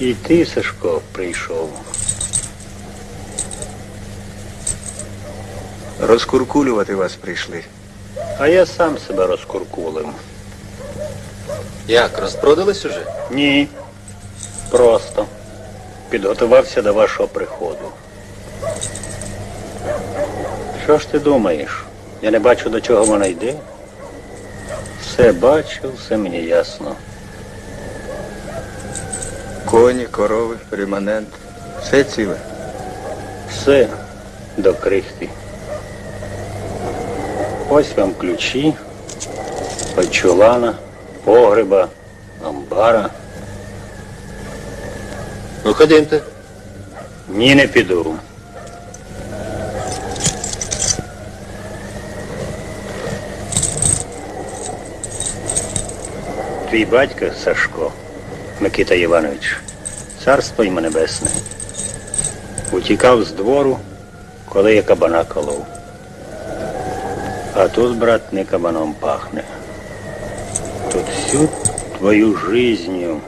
І ти, Сашко, прийшов. Розкуркулювати вас прийшли. А я сам себе розкуркулив. Як, розпродались уже? Ні. Просто. Підготувався до вашого приходу. Що ж ти думаєш? Я не бачу, до чого вона йде. Все бачу, все мені ясно. Коні, корови, реманент. Все ціле. Все до крихти. Ось вам ключі, від чулана, погреба, амбара. Ну, ходімте. Ні, не піду. Твій батько Сашко, Микита Іванович, царство йому небесне. Утікав з двору, коли я кабана колов. А тут, брат, не кабаном пахне. Тут всю твою жизнью